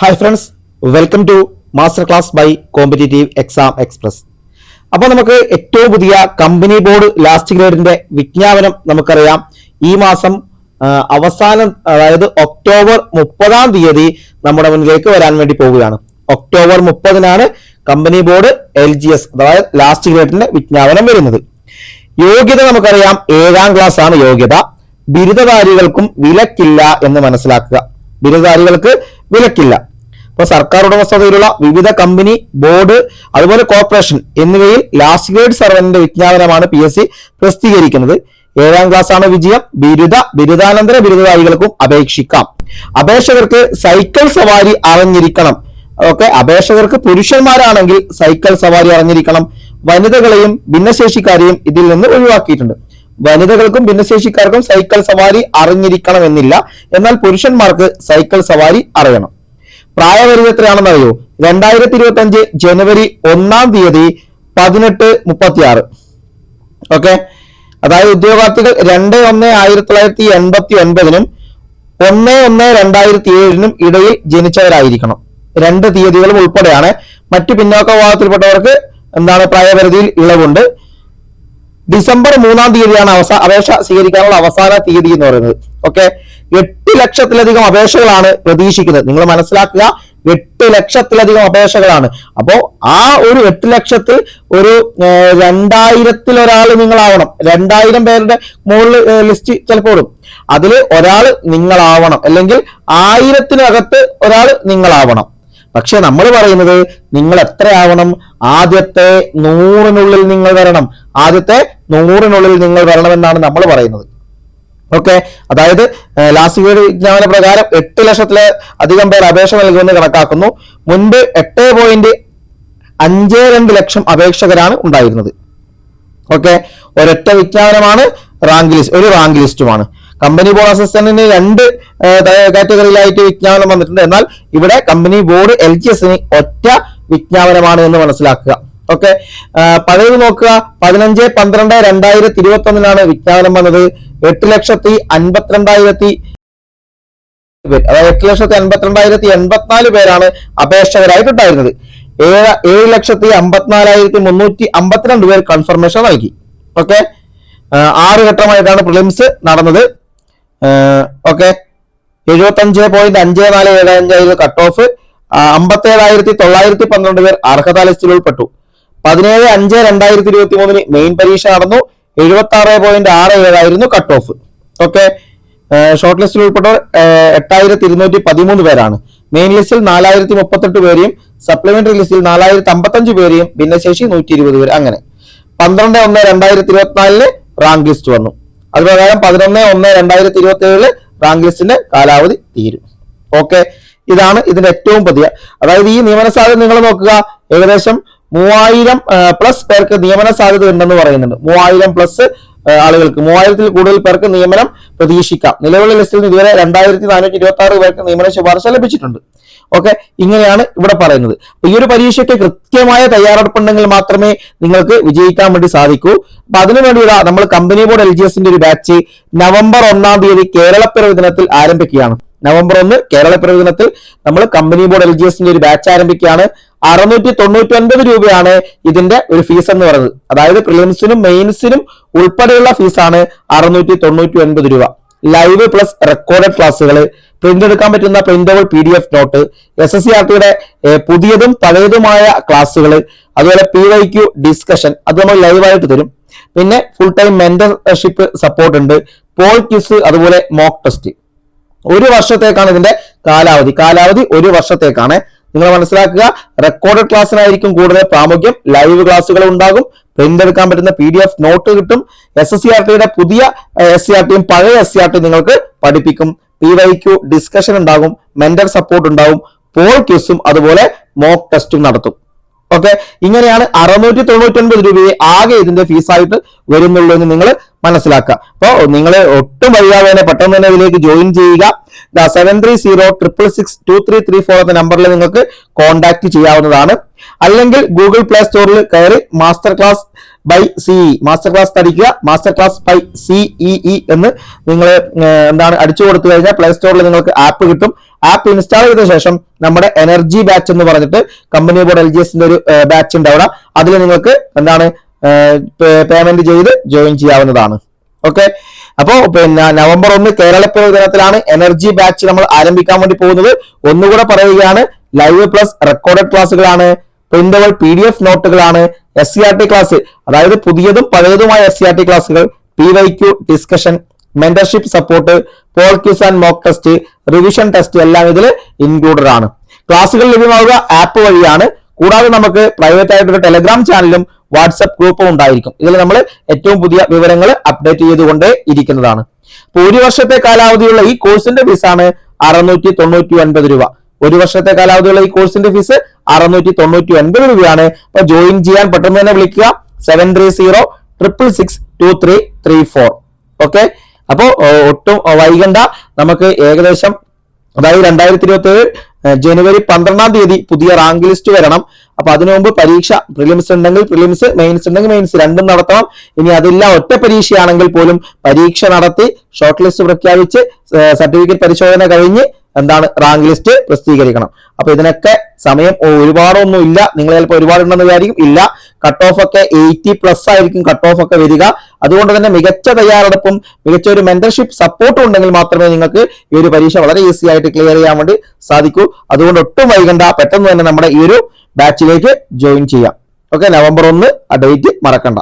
Hi friends welcome to master class by competitive exam express അപ്പോൾ നമുക്ക് ഏറ്റവും പുതിയ കമ്പനി ബോർഡ് ലാസ്റ്റ് ഗ്രേഡിന്റെ വിജ്ഞാപനം നമുക്കറിയാം. ഈ മാസം അവസാനം അതായത് ഒക്ടോബർ മുപ്പതാം തീയതി നമ്മുടെ മുന്നിലേക്ക് വരാൻ വേണ്ടി പോവുകയാണ്. ഒക്ടോബർ മുപ്പതിനാണ് company board L G S അതായത് ലാസ്റ്റ് ഗ്രേഡിന്റെ വിജ്ഞാപനം വരുന്നത്. യോഗ്യത നമുക്കറിയാം. ഏഴാം ക്ലാസ് ആണ് യോഗ്യത. ബിരുദധാരികൾക്കും വിലക്കില്ല എന്ന് മനസ്സിലാക്കുക. ബിരുദധാരികൾക്ക് വിലക്കില്ല. ഇപ്പൊ സർക്കാർ ഉടമസ്ഥതയിലുള്ള വിവിധ കമ്പനി ബോർഡ് അതുപോലെ കോർപ്പറേഷൻ എന്നിവയിൽ ലാസ്റ്റ് ഗ്രേഡ് സർവന്റിന്റെ വിജ്ഞാപനമാണ് പി എസ് സി പ്രസിദ്ധീകരിക്കുന്നത്. ഏഴാം ക്ലാസ് ആണ് വിജയം. ബിരുദ ബിരുദാനന്തര ബിരുദധാരികൾക്കും അപേക്ഷിക്കാം. അപേക്ഷകർക്ക് സൈക്കിൾ സവാരി അറിഞ്ഞിരിക്കണം. ഓക്കെ അപേക്ഷകർക്ക് പുരുഷന്മാരാണെങ്കിൽ സൈക്കിൾ സവാരി അറിഞ്ഞിരിക്കണം. വനിതകളെയും ഭിന്നശേഷിക്കാരെയും ഇതിൽ നിന്ന് ഒഴിവാക്കിയിട്ടുണ്ട്. വനിതകൾക്കും ഭിന്നശേഷിക്കാർക്കും സൈക്കിൾ സവാരി അറിഞ്ഞിരിക്കണം എന്നില്ല എന്നാൽ പുരുഷന്മാർക്ക് സൈക്കിൾ സവാരി അറിയണം. പ്രായപരിധി എത്രയാണെന്ന് അറിയോ രണ്ടായിരത്തി ഇരുപത്തി അഞ്ച് ജനുവരി ഒന്നാം തീയതി പതിനെട്ട് മുപ്പത്തി ആറ് ഓക്കെ? അതായത് ഉദ്യോഗാർത്ഥികൾ രണ്ട് ഒന്ന് ആയിരത്തി തൊള്ളായിരത്തി എൺപത്തി ഒൻപതിനും ഒന്ന് ഒന്ന് രണ്ടായിരത്തി ഏഴിനും ഇടയിൽ ജനിച്ചവരായിരിക്കണം. രണ്ട് തീയതികളും ഉൾപ്പെടെയാണ്. മറ്റു പിന്നോക്ക വിഭാഗത്തിൽപ്പെട്ടവർക്ക് എന്താണ് പ്രായപരിധിയിൽ ഇളവുണ്ട്? ഡിസംബർ മൂന്നാം തീയതിയാണ് അവസാന അപേക്ഷ സ്വീകരിക്കാനുള്ള അവസാന തീയതി എന്ന് പറയുന്നത്. ഓക്കെ? എട്ട് ലക്ഷത്തിലധികം അപേക്ഷകളാണ് പ്രതീക്ഷിക്കുന്നത്. നിങ്ങൾ മനസ്സിലാക്കുക എട്ട് ലക്ഷത്തിലധികം അപേക്ഷകളാണ്. അപ്പോ ആ ഒരു എട്ട് ലക്ഷത്തിൽ ഒരു രണ്ടായിരത്തിൽ ഒരാൾ നിങ്ങളാവണം. രണ്ടായിരം പേരുടെ മുകളിൽ ലിസ്റ്റ് ചിലപ്പോൾ ഇടും. അതിൽ ഒരാൾ നിങ്ങളാവണം. അല്ലെങ്കിൽ ആയിരത്തിനകത്ത് ഒരാൾ നിങ്ങളാവണം. പക്ഷെ നമ്മൾ പറയുന്നത് നിങ്ങൾ എത്രയാവണം? ആദ്യത്തെ നൂറിനുള്ളിൽ നിങ്ങൾ വരണം. ആദ്യത്തെ നൂറിനുള്ളിൽ നിങ്ങൾ വരണമെന്നാണ് നമ്മൾ പറയുന്നത്. ഓക്കെ? അതായത് ലാസ്റ്റ് വിജ്ഞാപന പ്രകാരം എട്ട് ലക്ഷത്തിലെ അധികം പേർ അപേക്ഷ നൽകുമെന്ന് കണക്കാക്കുന്നു. മുൻപ് എട്ട് പോയിന്റ് അഞ്ച് രണ്ട് ലക്ഷം അപേക്ഷകരാണ് ഉണ്ടായിരുന്നത്. ഓക്കെ? ഒരൊറ്റ വിജ്ഞാപനമാണ് റാങ്ക് ലിസ്റ്റ് ഒരു റാങ്ക് ലിസ്റ്റുമാണ്. കമ്പനി ബോർഡ് അസിസ്റ്റന്റിന് രണ്ട് കാറ്റഗറിയിലായിട്ട് വിജ്ഞാപനം വന്നിട്ടുണ്ട്. എന്നാൽ ഇവിടെ കമ്പനി ബോർഡ് എൽ ജി എസിന് ഒറ്റ വിജ്ഞാപനമാണ് എന്ന് മനസ്സിലാക്കുക. ഓക്കെ? പഴയത് നോക്കുക. പതിനഞ്ച് പന്ത്രണ്ട് രണ്ടായിരത്തി ഇരുപത്തി ഒന്നിലാണ് വിജ്ഞാപനം വന്നത്. എട്ട് ലക്ഷത്തി അൻപത്തിരണ്ടായിരത്തി അതായത് എട്ട് ലക്ഷത്തി അൻപത്തിരണ്ടായിരത്തി എൺപത്തിനാല് പേരാണ് അപേക്ഷകരായിട്ടുണ്ടായിരുന്നത്. ഏഴ് ഏഴ് ലക്ഷത്തി അമ്പത്തിനാലായിരത്തി മുന്നൂറ്റി അമ്പത്തിരണ്ട് പേർ കൺഫർമേഷൻ നൽകി. ഓക്കെ ആറ് ഘട്ടമായിട്ടാണ് പ്രിലിംസ് നടന്നത്. ഓക്കെ എഴുപത്തി അഞ്ച് പോയിന്റ് അഞ്ച് നാല് ഏഴ് അഞ്ചായിരുന്നു കട്ട് ഓഫ് അമ്പത്തേഴായിരത്തി തൊള്ളായിരത്തി പന്ത്രണ്ട് പേർ അർഹതാ ലിസ്റ്റിൽ ഉൾപ്പെട്ടു. പതിനേഴ് അഞ്ച് രണ്ടായിരത്തി ഇരുപത്തി മൂന്നിന് മെയിൻ പരീക്ഷ നടന്നു. എഴുപത്തി ആറ് പോയിന്റ് ആറ് ഏഴായിരുന്നു കട്ട് ഓഫ് ഓക്കെ ഷോർട്ട് ലിസ്റ്റിൽ ഉൾപ്പെട്ട എട്ടായിരത്തി ഇരുന്നൂറ്റി പതിമൂന്ന് പേരാണ്. മെയിൻ ലിസ്റ്റിൽ നാലായിരത്തി മുപ്പത്തെട്ട് പേരെയും സപ്ലിമെന്ററി ലിസ്റ്റിൽ നാലായിരത്തി അമ്പത്തഞ്ച് പേരെയും ഭിന്നശേഷി നൂറ്റി ഇരുപത് പേര്. അങ്ങനെ. പന്ത്രണ്ട് ഒന്ന് രണ്ടായിരത്തി ഇരുപത്തിനാലിൽ റാങ്ക് ലിസ്റ്റ് വന്നു. അത് പ്രകാരം പതിനൊന്ന് ഒന്ന് രണ്ടായിരത്തി ഇരുപത്തി ഏഴിൽ റാങ്ക് ലിസ്റ്റിന്റെ കാലാവധി തീരും. ഓക്കെ ഇതാണ് ഇതിന്റെ ഏറ്റവും പുതിയ അതായത് ഈ നിയമന സാധ്യത നിങ്ങൾ നോക്കുക. ഏകദേശം മൂവായിരം പ്ലസ് പേർക്ക് നിയമന സാധ്യത ഉണ്ടെന്ന് പറയുന്നുണ്ട്. മൂവായിരം പ്ലസ് ആളുകൾക്ക്. മൂവായിരത്തിൽ കൂടുതൽ പേർക്ക് നിയമനം പ്രതീക്ഷിക്കാം. നിലവിലെ ലിസ്റ്റിൽ നിന്ന് ഇതുവരെ രണ്ടായിരത്തി നാനൂറ്റി ഇരുപത്തി ആറ് പേർക്ക് നിയമന ശുപാർശ ലഭിച്ചിട്ടുണ്ട്. ഓക്കെ? ഇങ്ങനെയാണ് ഇവിടെ പറയുന്നത്. ഈ ഒരു പരീക്ഷയ്ക്ക് കൃത്യമായ തയ്യാറെടുപ്പുണ്ടെങ്കിൽ മാത്രമേ നിങ്ങൾക്ക് വിജയിക്കാൻ വേണ്ടി സാധിക്കൂ. അപ്പൊ അതിനുവേണ്ടിയുള്ള നമ്മൾ കമ്പനി ബോർഡ് എൽ ഒരു ബാച്ച് നവംബർ ഒന്നാം തീയതി കേരളപ്പിറവി ദിനത്തിൽ ആരംഭിക്കുകയാണ്. നവംബർ ഒന്ന് കേരള പ്രകടനത്തിൽ നമ്മൾ കമ്പനി ബോർഡ് എൽ ജി എസിന്റെ ഒരു ബാച്ച് ആരംഭിക്കുകയാണ്. അറുന്നൂറ്റി തൊണ്ണൂറ്റി ഒൻപത് രൂപയാണ് ഇതിന്റെ ഒരു ഫീസ് എന്ന് പറയുന്നത്. അതായത് പ്രിലിംസിനും മെയിൻസിനും ഉൾപ്പെടെയുള്ള ഫീസാണ് അറുന്നൂറ്റി തൊണ്ണൂറ്റി ഒൻപത് രൂപ ലൈവ് പ്ലസ് റെക്കോർഡഡ് ക്ലാസ്സുകൾ പ്രിന്റ് എടുക്കാൻ പറ്റുന്ന printable P D F note S S C R ടിയുടെ പുതിയതും പഴയതുമായ ക്ലാസ്സുകൾ അതുപോലെ പി വൈ ക്യു ഡിസ്കഷൻ അത് നമ്മൾ ലൈവായിട്ട് തരും. പിന്നെ ഫുൾ ടൈം മെന്റർഷിപ്പ് സപ്പോർട്ട് ഉണ്ട്. പോൾ ക്യൂസ് അതുപോലെ മോക്ക് ടെസ്റ്റ് ഒരു വർഷത്തേക്കാണ് ഇതിന്റെ കാലാവധി. കാലാവധി ഒരു വർഷത്തേക്കാണ്. നിങ്ങൾ മനസ്സിലാക്കുക റെക്കോർഡഡ് ക്ലാസ്സിനായിരിക്കും കൂടുതൽ പ്രാമുഖ്യം. ലൈവ് ക്ലാസ്സുകൾ ഉണ്ടാകും. പ്രിന്റ് എടുക്കാൻ പറ്റുന്ന പി ഡി എഫ് നോട്ട് കിട്ടും എസ് എസ് സി ആർ ടിയുടെ പുതിയ എസ് സി ആർ ടിയും പഴയ എസ് സി ആർ ടി നിങ്ങൾക്ക് പഠിപ്പിക്കും. പി വൈ ക്യു ഡിസ്കഷൻ ഉണ്ടാകും. മെന്റൽ സപ്പോർട്ട് ഉണ്ടാകും. പോൾ ക്യൂസും അതുപോലെ മോക്ക് ടെസ്റ്റും നടത്തും. ഓക്കെ ഇങ്ങനെയാണ് അറുന്നൂറ്റി തൊണ്ണൂറ്റി ഒൻപത് രൂപയെ ആകെ ഇതിന്റെ ഫീസായിട്ട് വരുന്നുള്ളൂ എന്ന് നിങ്ങൾ മനസ്സിലാക്കുക. അപ്പോൾ നിങ്ങൾ ഒട്ടും വൈകാതെ പെട്ടെന്ന് തന്നെ ഇതിലേക്ക് ജോയിൻ ചെയ്യുക. Seven three zero triple six two three three four എന്ന നമ്പറിൽ നിങ്ങൾക്ക് കോൺടാക്ട് ചെയ്യാവുന്നതാണ്. അല്ലെങ്കിൽ ഗൂഗിൾ പ്ലേ സ്റ്റോറിൽ കയറി master class by C E master class പഠിക്കുക. Master class by C E E എന്ന് നിങ്ങൾ എന്താണ് അടിച്ചു കൊടുത്തു കഴിഞ്ഞാൽ പ്ലേ സ്റ്റോറിൽ നിങ്ങൾക്ക് ആപ്പ് കിട്ടും. ആപ്പ് ഇൻസ്റ്റാൾ ചെയ്ത ശേഷം നമ്മുടെ എനർജി ബാച്ച് എന്ന് പറഞ്ഞിട്ട് കമ്പനി ബോർഡ് എൽ ജി എസിന്റെ ഒരു ബാച്ച് ഉണ്ട് അവിടെ അതിൽ നിങ്ങൾക്ക് എന്താണ് പേയ്മെന്റ് ചെയ്ത് ജോയിൻ ചെയ്യാവുന്നതാണ്. ഓക്കെ അപ്പോ പിന്നെ നവംബർ ഒന്ന് കേരളപ്പിറവി ദിനത്തിലാണ് എനർജി ബാച്ച് നമ്മൾ ആരംഭിക്കാൻ വേണ്ടി പോകുന്നത്. ഒന്നുകൂടെ പറയുകയാണ് ലൈവ് പ്ലസ് റെക്കോർഡഡ് ക്ലാസ്സുകളാണ് printable P D F നോട്ടുകളാണ് S C R T class അതായത് പുതിയതും പഴയതുമായ എസ് സി ആർ ടി ക്ലാസ്സുകൾ P Y Q discussion mentorship support poll quiz and mock test revision test എല്ലാം ഇതിൽ ഇൻക്ലൂഡഡ് ആണ്. ക്ലാസ്സുകൾ ലഭ്യമാവുക ആപ്പ് വഴിയാണ്. കൂടാതെ നമുക്ക് പ്രൈവറ്റ് ആയിട്ടൊരു ടെലഗ്രാം ചാനലും വാട്സപ്പ് ഗ്രൂപ്പും ഉണ്ടായിരിക്കും. ഇതിൽ നമ്മൾ ഏറ്റവും പുതിയ വിവരങ്ങൾ അപ്ഡേറ്റ് ചെയ്തുകൊണ്ടേ ഇരിക്കുന്നതാണ്. അപ്പൊ ഒരു വർഷത്തെ കാലാവധിയുള്ള ഈ കോഴ്സിന്റെ ഫീസാണ് അറുന്നൂറ്റി തൊണ്ണൂറ്റി ഒൻപത് രൂപ. ഒരു വർഷത്തെ കാലാവധിയുള്ള ഈ കോഴ്സിന്റെ ഫീസ് അറുന്നൂറ്റി തൊണ്ണൂറ്റി ഒൻപത് രൂപയാണ്. അപ്പൊ ജോയിൻ ചെയ്യാൻ പെട്ടെന്ന് തന്നെ വിളിക്കുക. Seven three zero triple six two three three four okay അപ്പോ ഏർ, ഒട്ടും വൈകണ്ട. നമുക്ക് ഏകദേശം അതായത് രണ്ടായിരത്തി ഇരുപത്തി ഏഴ് ജനുവരി പന്ത്രണ്ടാം തീയതി പുതിയ റാങ്ക് ലിസ്റ്റ് വരണം. അപ്പൊ അതിനു മുമ്പ് പരീക്ഷ പ്രിലിംസ് ഉണ്ടെങ്കിൽ പ്രിലിംസ് മെയിൻസ് ഉണ്ടെങ്കിൽ മെയിൻസ് രണ്ടും നടത്തണം. ഇനി അതെല്ലാം ഒറ്റ പരീക്ഷയാണെങ്കിൽ പോലും പരീക്ഷ നടത്തി ഷോർട്ട് ലിസ്റ്റ് പ്രഖ്യാപിച്ച് സർട്ടിഫിക്കറ്റ് പരിശോധന കഴിഞ്ഞ് എന്താണ് റാങ്ക് ലിസ്റ്റ് പ്രസിദ്ധീകരിക്കണം. അപ്പൊ ഇതിനൊക്കെ സമയം ഒരുപാടൊന്നും ഇല്ല. നിങ്ങൾ ചിലപ്പോൾ ഒരുപാടുണ്ടെന്ന് വിചാരിക്കും. ഇല്ല. കട്ട് ഓഫ് ഒക്കെ എയ്റ്റി പ്ലസ് ആയിരിക്കും കട്ട് ഓഫ് ഒക്കെ വരിക. അതുകൊണ്ട് തന്നെ മികച്ച തയ്യാറെടുപ്പും മികച്ച ഒരു മെന്റർഷിപ്പ് സപ്പോർട്ടും ഉണ്ടെങ്കിൽ മാത്രമേ നിങ്ങൾക്ക് ഈ ഒരു പരീക്ഷ വളരെ ഈസി ആയിട്ട് ക്ലിയർ ചെയ്യാൻ വേണ്ടി സാധിക്കൂ. അതുകൊണ്ട് ഒട്ടും വൈകണ്ട. പെട്ടെന്ന് തന്നെ നമ്മുടെ ഈ ഒരു ബാച്ചിലേക്ക് ജോയിൻ ചെയ്യാം. ഓക്കെ നവംബർ ഒന്ന് ആ ഡേറ്റ് മറക്കണ്ട.